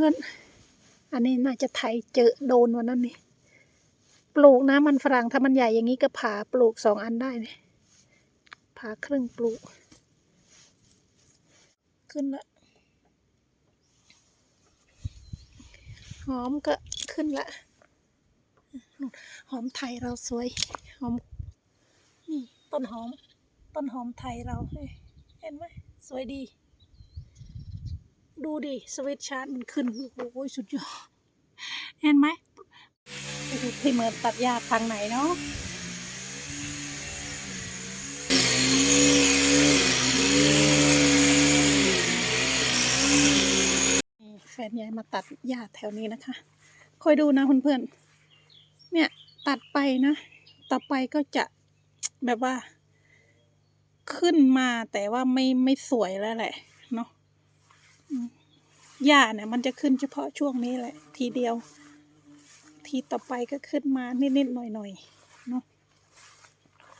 พื่อนๆ อันนี้น่าจะไถเจอโดนวันนั้นนี่ ปลูกนะมันฝรั่งถ้ามันใหญ่อย่างนี้ก็ผ่าปลูกสองอันได้นี่ผ่าครึ่งปลูก ขึ้นละหอมก็ขึ้นละหอมไทยเราสวย หอม นี่ ต้นหอม ต้นหอมไทยเรา เห็นไหมสวยดี ดูดิ สวิตชาร์จมันขึ้น โอ้โหสุดยอด เห็นไหมพี่เมิร์ตัดหญ้าทางไหนเนาะแฟนยายมาตัดหญ้าแถวนี้นะคะ คอยดูนะเพื่อนๆ เนี่ยตัดไปนะ ต่อไปก็จะแบบว่า ขึ้นมาแต่ว่าไม่ไม่สวยแล้วแหละ หญ้าเนี่ยมันจะขึ้นเฉพาะช่วงนี้แหละ ทีเดียว ทีต่อไปก็ขึ้นมานิดๆหน่อยๆเนาะ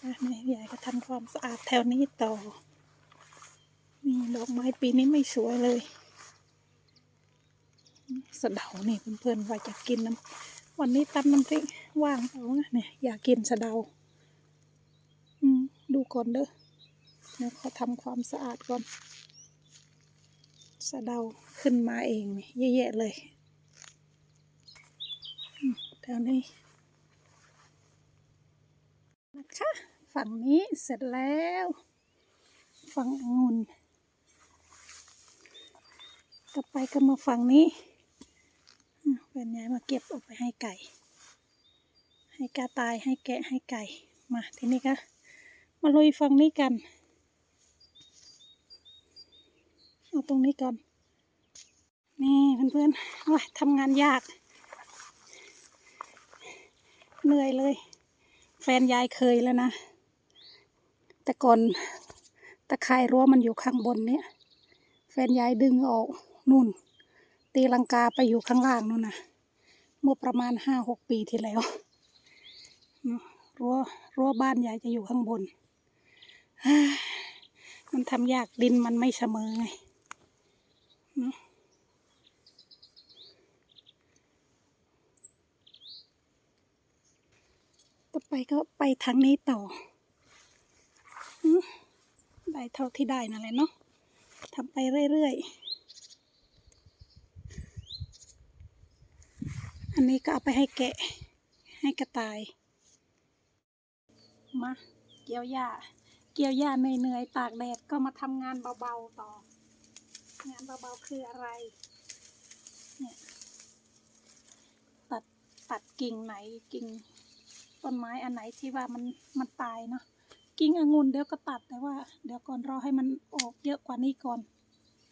อะนี่ยายก็ทำความสะอาดแถวนี้ต่อ นี่ดอกไม้ปีนี้ไม่สวยเลยสะเดานี่เพื่อนๆว่าจะกินน้ำวันนี้ตำน้ำพริกว่างเปล่านะเนี่ยอยากกินสะเดาอืมดูก่อนเด้อเดี๋ยวขอทำความสะอาดก่อน สะเดาขึ้นมาเองนี่เยอะแยะเลยแถวนี้นะคะ ฝั่งนี้เสร็จแล้ว ฝั่งองุ่นต่อไปก็มาฝั่งนี้เป็นไงมาเก็บออกไปให้ไก่ ให้กาตายให้แกะให้ไก่ มาทีนี้ก็มาลุยฝั่งนี้กัน เอาตรงนี้ก่อน นี่เพื่อนๆโอ้ยทำงานยาก เหนื่อยเลย แฟนยายเคยแล้วนะ แต่ก่อนตะไคร่รั้วมันอยู่ข้างบนเนี่ย แฟนยายดึงออกนู่น ตีลังกาไปอยู่ข้างล่างนู่นนะเมื่อประมาณห้าหกปีที่แล้วรั้วรั้วบ้านยายจะอยู่ข้างบน มันทำยากดินมันไม่เสมอไง นอะต่อไปก็ไปทางนี้ต่อได้เท่าที่ได้นั่นแหละเนาะทำไปเรื่อยๆ อันนี้ก็เอาไปให้แกะ ให้กระต่าย มา เกี่ยวหญ้า เกี่ยวหญ้าเหนื่อยๆตากแดดก็มาทำงานเบาๆต่อ งานเบาๆคืออะไร เนี่ย ตัดตัดกิ่งไหนกิ่งต้นไม้อันไหนที่ว่ามันมันตายเนาะกิ่งองุ่นเดี๋ยวก็ตัดแต่ว่า เดี๋ยวก่อนรอให้มันออกเยอะกว่านี้ก่อน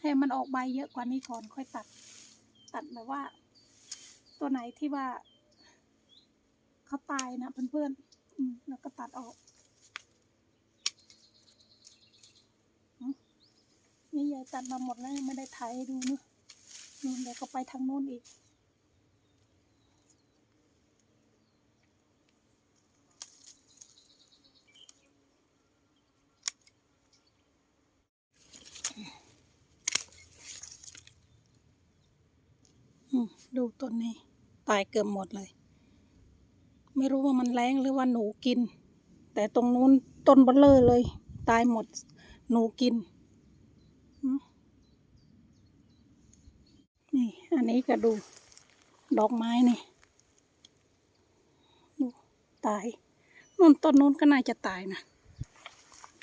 ให้มันออกใบเยอะกว่านี้ก่อนค่อยตัด ตัดแบบว่า ตัวไหนที่ว่าเขาตายนะเพื่อนๆแล้วก็ตัดออกอืม นี่ยายตัดมาหมดแล้วยังไม่ได้ถ่ายให้ดูเนอะนู่นเดี๋ยวก็ไปทางโน้นอีก ดูต้นนี้ ตายเกือบหมดเลย ไม่รู้ว่ามันแรงหรือว่าหนูกิน แต่ตรงนู้นต้นบลเลอร์เลย ตายหมดหนูกิน นี่ อันนี้ก็ดู ดอกไม้นี่ดูตายนู่นต้นนู้นก็น่าจะตายนะ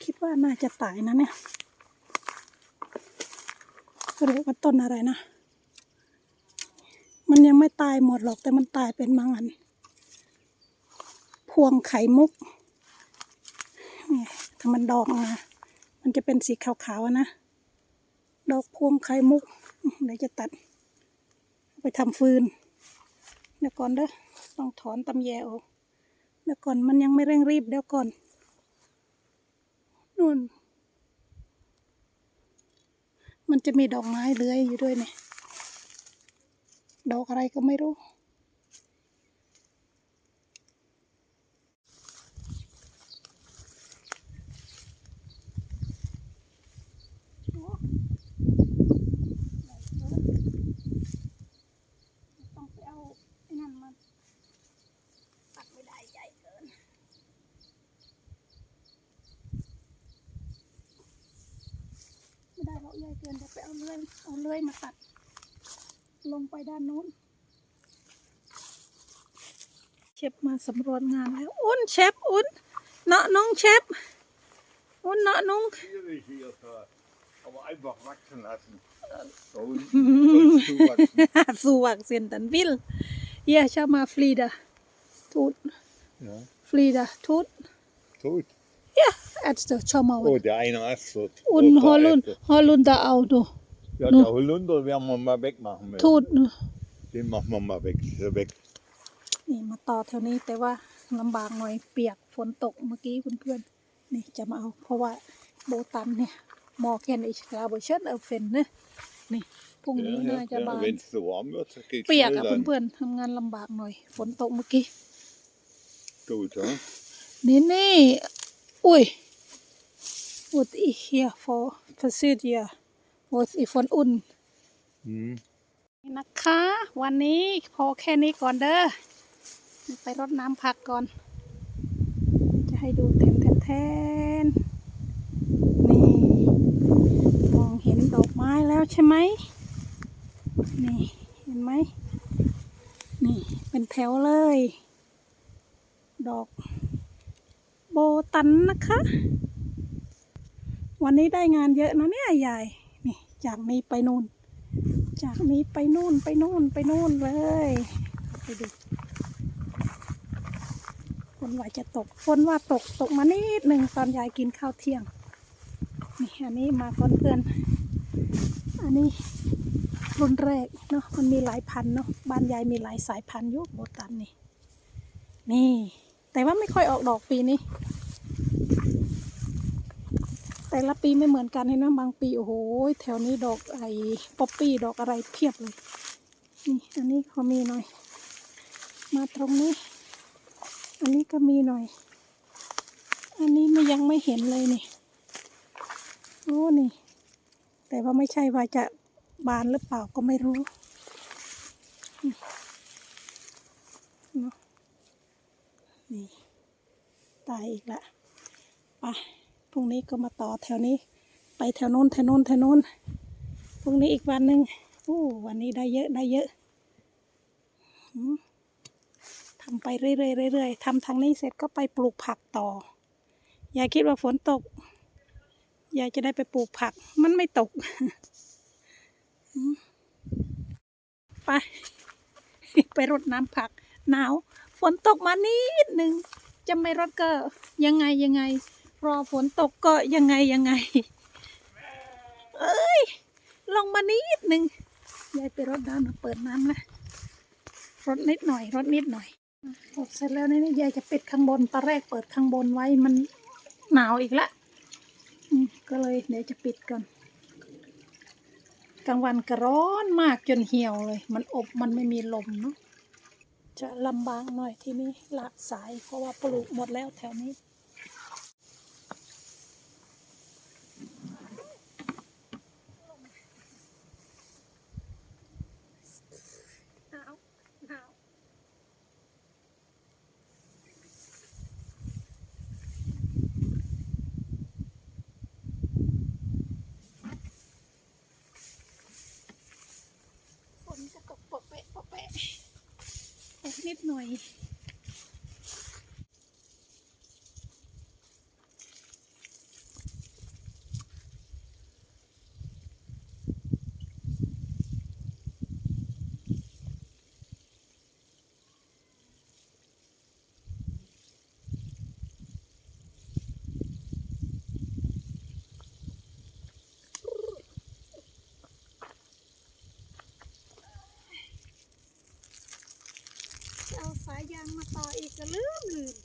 คิดว่าน่าจะตายนะเนี่ยเรียกว่าต้นอะไรนะ มันยังไม่ตายหมดหรอกแต่มันตายเป็นบางอัน พวงไข่มุกนี่ถ้ามันดอกมามันจะเป็นสีขาวๆนะ ดอกพวงไข่มุกเดี๋ยวจะตัด ไปทำฟืนเดี๋ยวก่อนเด้อต้องถอนตำแยออกเดี๋ยวก่อนมันยังไม่เร่งรีบเดี๋ยวก่อนนู่น มันจะมีดอกไม้เลื้อยอยู่ด้วยเนี่ยดอกอะไรก็ไม่รู้ โอ้ใหญ่เกิน นี่ เพื่อนๆ นี่ เดี๋ยวจะตัด ไปทางโน้นอีก เดี๋ยวก่อนรอให้มันออกเยอะกว่านี้ก่อน ให้มันออกใบเยอะกว่านี้ก่อน ค่อยตัด ไปทำฟืน เดี๋ยวก่อนเด้อ ต้องถอนตำแยออก เดี๋ยวก่อนมันยังไม่เร่งรีบ เดี๋ยวก่อน พื่อนจะไปเอาเลื่อยเอาเลื่อยมาตัด ลงไปด้านนู้นเชฟมาสำรวจงานแล้วอุ่นเชฟอุ่นเนาะน้องเชฟอุ่นเนาะน้อง Schwierig hier, da. aber einfach wachsen lassen. Da unten soll's zuwachsen. สูวักเซนตันวิลเย่ชามาฟรีดาทูด Ja, ฟรีดาทูด tot. เย่แอดเดอร์ชามา Oh, der eine Ast wird. อุ่น wird ฮอลลุน veräppelt. ฮอลลุนดาเอาดู Ja, Nu. der Holunder werden wir mal wegmachen. müssen. ทูด Den machen wir mal weg. Ist er weg. นี่มาต่อแถวนี้แต่ว่าลำบากหน่อยเปียกฝนตกเมื่อกี้เพื่อนๆนี่จะมาเอาเพราะว่าโบตันเนี่ยมอแกนอิชกาโบเชนเอาเฟนเนยนี่พรุ่งนี้ Ja, น่า ja, จะบา ja. น Wenn es so warm wird, geht เปียก schnell อะ dann. เพื่อนๆทำงานลำบากหน่อย ฝนตกเมื่อกี้ Gut, ja. นี่นี่อุ้ย what is here for procedure what is for อุ่น Hm. นะคะ วันนี้พอแค่นี้ก่อนเด้อไปรดน้ำผักก่อน จะให้ดูแทนแทนแทนนี่ มองเห็นดอกไม้แล้วใช่ไหมนี่เห็นไหมนี่เป็นแถวเลย ดอกโบตันนะคะ วันนี้ได้งานเยอะนะเนี่ยยายนี่จากนี้ไปนู่น จากนี้ไปนู่นไปนู่นไปนู่นเลยไปดูฝนว่าจะตกฝนว่าตกตกมานิดหนึ่งตอนยายกินข้าวเที่ยงนี่อันนี้มาก่อนเพื่อนอันนี้รุ่นแรกเนาะมันมีหลายพันเนาะบ้านยายมีหลายสายพันธุ์อยุโบตันนี่นี่ แต่ว่าไม่ค่อยออกดอกปีนี้ แต่ละปีไม่เหมือนกันเลยนะบางปีโอ้โหแถวนี้ดอกไอ้ป๊อปปี้ดอกอะไรเพียบเลยนี่อันนี้เขามีหน่อย มาตรงนี้ อันนี้ก็มีหน่อย อันนี้มันยังไม่เห็นเลยนี่โอ้นี่ แต่ว่าไม่ใช่ว่าจะบานหรือเปล่าก็ไม่รู้เนาะนี่ตายอีกละไป พรุ่งนี้ก็มาต่อแถวนี้ ไปแถวโน้นแถวโน้นแถวโน้นพรุ่งนี้อีกวันหนึ่งโอ้วันนี้ได้เยอะได้เยอะทำไปเรื่อยๆเรื่อยๆทำทางนี้เสร็จก็ไปปลูกผักต่อ อย่าคิดว่าฝนตกยายจะได้ไปปลูกผัก มันไม่ตกไป ไปรดน้ำผัก หนาว ฝนตกมานิดหนึ่งจะไม่รดก็ยังไงยังไง รอฝนตกก็ยังไงยังไง เอ้ย ลงมานิดหนึ่งยายไปรดน้ำเปิดน้ำแล้วรดนิดหน่อยรดนิดหน่อยรดเสร็จแล้วนี่ยายจะปิดข้างบนตอนแรกเปิดข้างบนไว้มันหนาวอีกละก็เลยเดี๋ยวจะปิดก่อนกลางวันก็ร้อนมากจนเหี่ยวเลย มันอบมันไม่มีลมเนาะจะลำบากหน่อยที่นี่หลากสายเพราะว่าปลูกหมดแล้วแถวนี้ หนาวหนาวฝนจะตกปะเปะปะเปะต กนิดหน่อยายยางมาต่ออีกก็ลืมลืม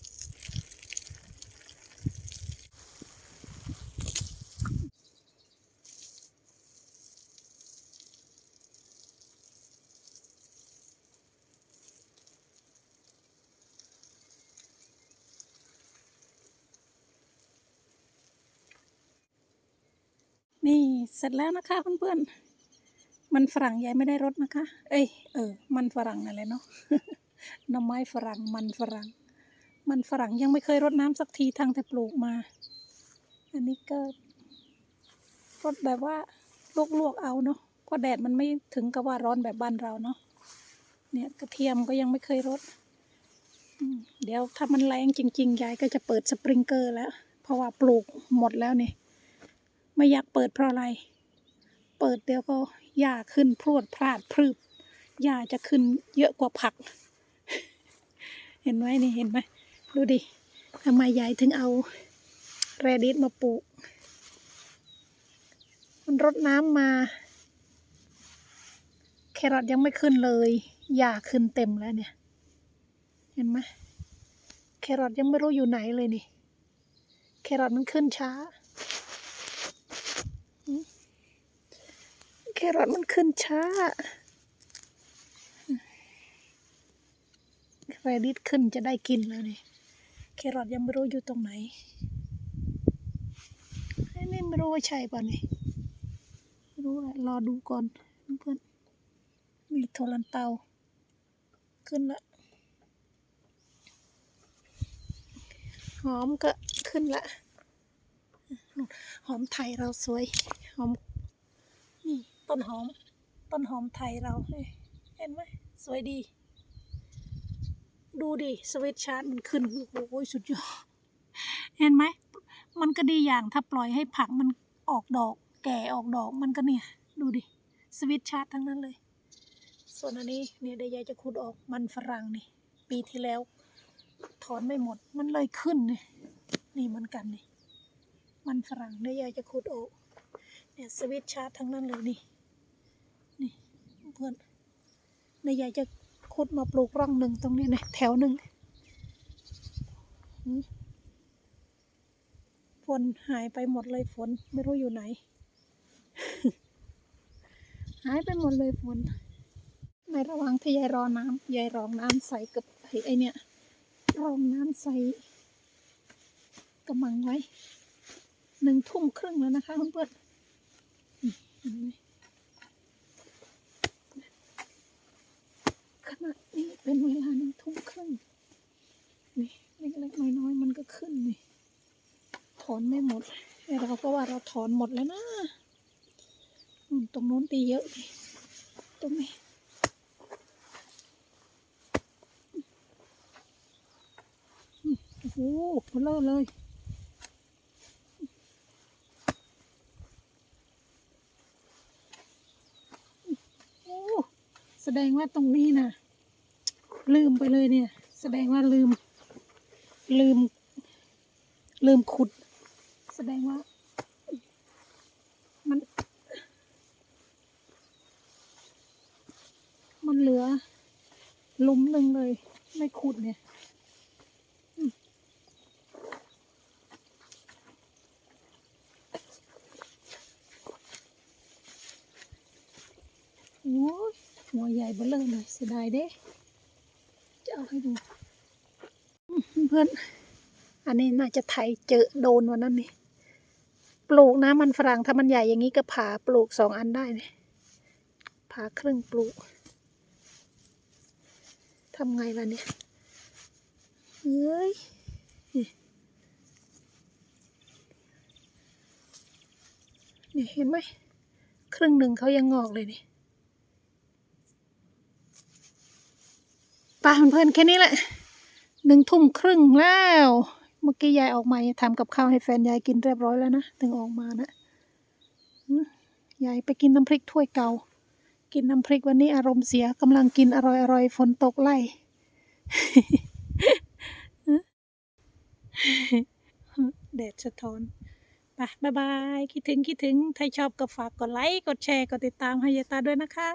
นี่เสร็จแล้วนะคะเพื่อนๆ มันฝรั่งยายไม่ได้รสนะคะ เอ้ยเออ มันฝรั่งนั่นแหละเนาะ หน่อไม้ฝรั่งมันฝรั่ง มันฝรั่งยังไม่เคยรดน้ำสักทีทางแต่ปลูกมา อันนี้ก็รดแบบว่าลวกๆเอาเนาะเพราะแดดมันไม่ถึงกับว่าร้อนแบบบ้านเราเนาะเนี่ยกระเทียมก็ยังไม่เคยรดเดี๋ยวถ้ามันแรงจริง ๆ ยายก็จะเปิดสปริงเกอร์แล้ว เพราะว่าปลูกหมดแล้วนี่ไม่อยากเปิดเพราะอะไร เปิดเดี๋ยวก็หญ้าขึ้นพรวดพลาดพรึบหญ้าจะขึ้นเยอะกว่าผัก เห็นไหมนี่เห็นไหมดูดิทำไมยายถึงเอาแรดิสมาปลูก มันรดน้ำมา แครอทยังไม่ขึ้นเลยหญ้าขึ้นเต็มแล้วเนี่ย เห็นไหมแครอทยังไม่รู้อยู่ไหนเลยนี่ แครอทมันขึ้นช้า แครอทมันขึ้นช้า แรดิสขึ้นจะได้กินแล้วนี่แครอทยังไม่รู้อยู่ตรงไหนไอ้นี่ไม่รู้ว่าใช่ป่ะนี่ไม่รู้แหละรอดูก่อนเพื่อนมีโทรันเตา ขึ้นละหอมก็ขึ้นละหอมไทยเราสวย หอม นี่ ต้นหอม ต้นหอมไทยเรา เห็นไหมสวยดี ดูดิสวิตชาร์จมันขึ้นโอ้โหสุดยอด เห็นไหม มันก็ดีอย่างถ้าปล่อยให้ผักมันออกดอก แก่ออกดอกมันก็เนี่ย ดูดิสวิตชาร์จทั้งนั้นเลย ส่วนอันนี้เนี่ยเดี๋ยวยายจะขุดออกมันฝรั่งนี่ ปีที่แล้ว ถอนไม่หมดมันเลยขึ้นนี่นี่เหมือนกันนี่มันฝรั่งเดี๋ยวยายจะขุดออก เนี่ยสวิตช์ชาร์จทั้งนั้นเลยนี่นี่เพื่อนเดี๋ยวยายจะ ขุดมาปลูกร่องหนึ่งตรงนี้นะแถวหนึ่งฝนหายไปหมดเลยฝนไม่รู้อยู่ไหน หายไปหมดเลยฝนในระหว่างที่ยายรอน้ำยายรองน้ำใส่กับไอ้ไอเนี่ยรองน้ำใส่กระมังไว้หนึ่งทุ่มครึ่งแล้วนะคะเพื่อนๆนี่เห็นไหม ขณะนี้เป็นเวลาหนึ่งทุ่มครึ่งนี่เล็กๆน้อยๆมันก็ขึ้นนี่ถอนไม่หมดเราก็ว่าเราถอนหมดแล้วนะตรงโน้นตีเยอะดิตรงนี้โอ้โหเบลอเลยโอ้แสดงว่าตรงนี้นะ ลืมไปเลยเนี่ย แสดงว่าลืม ลืม ลืมขุด แสดงว่า มัน มันเหลือลุมหนึ่งเลย ไม่ขุดเนี่ยโอ้ยหัวใหญ่เบ้อเริ่มเลยเสียดายเด้ จะเอาให้ดู เพื่อน อันนี้น่าจะไถเจอโดนวันนั้นนี่ ปลูกนะมันฝรั่งถ้ามันใหญ่อย่างนี้ก็ผ่าปลูกสองอันได้เนี่ยผ่าครึ่งปลูกทำไงล่ะเนี่ยเฮ้ยนี่นี่เห็นไหมครึ่งหนึ่งเขายังงอกเลยนี่ ป้าเพื่อนๆแค่นี้แหละหนึ่งทุ่มครึ่งแล้ว เมื่อกี้ยายออกมาทำกับข้าวให้แฟนยายกินเรียบร้อยแล้วนะถึงออกมานะยายไปกินน้ำพริกถ้วยเก่า กินน้ำพริกวันนี้อารมณ์เสียกำลังกินอร่อยๆฝนตกไล่แดดสะท้อนไปบ๊ายบาย คิดถึงคิดถึง ถ้าชอบก็ฝากกดไลค์ กดแชร์ กดติดตามให้ยายตาด้วยนะคะ